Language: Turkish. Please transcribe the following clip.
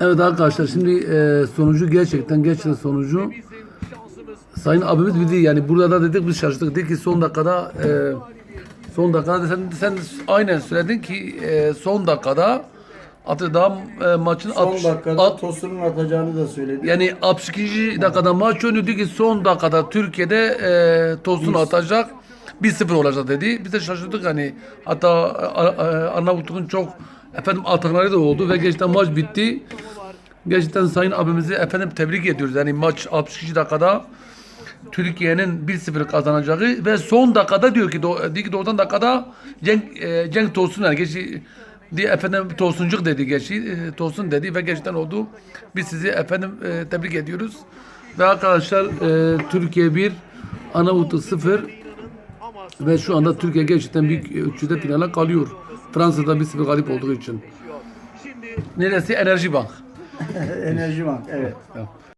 Evet arkadaşlar şimdi e, sonucu gerçekten gerçekten sonucu bizim şansımız Sayın abimiz bildi yani burada da dedik biz şaşırdık dedi ki son dakikada e, son dakikada sen, sen aynen söyledin ki e, son dakikada atı daha e, maçın Son 60 dakikada at- Tosun'un atacağını da söyledi. yani 62. dakikada maç diyor ki son dakikada Türkiye'de e, Tosun atacak 1-0 olacak dedi. Biz de şaşırdık hani hatta e, e, Arnavutluk'un çok efendim atakları da oldu ve gerçekten maç bitti. Gerçekten sayın abimizi efendim tebrik ediyoruz. Yani maç 62 dakikada Türkiye'nin 1-0 kazanacağı ve son dakikada diyor ki diyor ki 90 dakikada Cenk, e, Cenk Tosun yani geçi diye efendim Tosuncuk dedi geçi e, Tosun dedi ve gerçekten oldu. Biz sizi efendim e, tebrik ediyoruz. Ve arkadaşlar e, Türkiye 1 Arnavutluk 0 ve şu anda Türkiye gerçekten büyük ölçüde finale kalıyor. Fransa'da 1-0 galip olduğu için. şimdi Neresi? Enerji Bank. Enerji Bank evet.